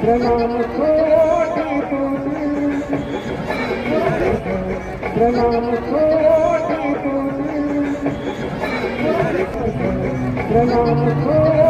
प्रणाम कोटि कोटि प्रणाम कोटि कोटि प्रणाम कोटि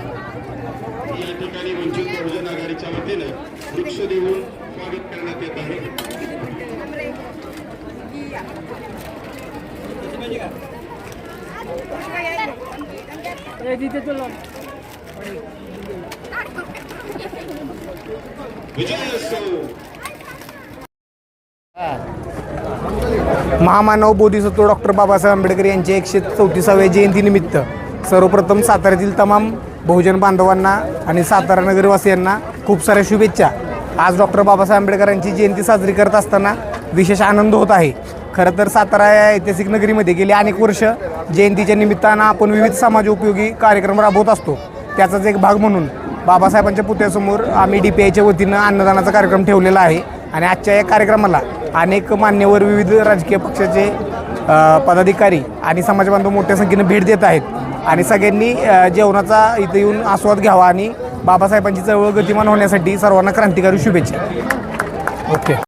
या ठिकाणी वंचित बहुजन आघाडीच्या वतीनं वृक्ष देऊन स्वागत करण्यात येत आहे. महामानव बोधिसत्व डॉक्टर बाबासाहेब आंबेडकर यांच्या एकशे चौतीसाव्या जयंतीनिमित्त सर्वप्रथम साताऱ्यातील तमाम बहुजन बांधवांना आणि सातारा नगरवासियांना खूप साऱ्या शुभेच्छा. आज डॉक्टर बाबासाहेब आंबेडकरांची जयंती साजरी करत असताना विशेष आनंद होत आहे. खरं तर सातारा या ऐतिहासिक नगरीमध्ये गेली अनेक वर्ष. जयंतीच्या निमित्तानं आपण विविध समाजोपयोगी कार्यक्रम राबवत असतो. त्याचाच एक भाग म्हणून बाबासाहेबांच्या पुतळ्यासमोर आम्ही डी पी आयच्या वतीनं अन्नदानाचा कार्यक्रम ठेवलेला आहे. आणि आजच्या या कार्यक्रमाला अनेक मान्यवर विविध राजकीय पक्षाचे पदाधिकारी आणि समाजबांधव मोठ्या संख्येनं भेट देत आहेत. आणि सगळ्यांनी जेवणाचा इथं येऊन आस्वाद घ्यावा आणि बाबासाहेबांची चळवळ गतिमान होण्यासाठी सर्वांना क्रांतिकारी शुभेच्छा. ओके.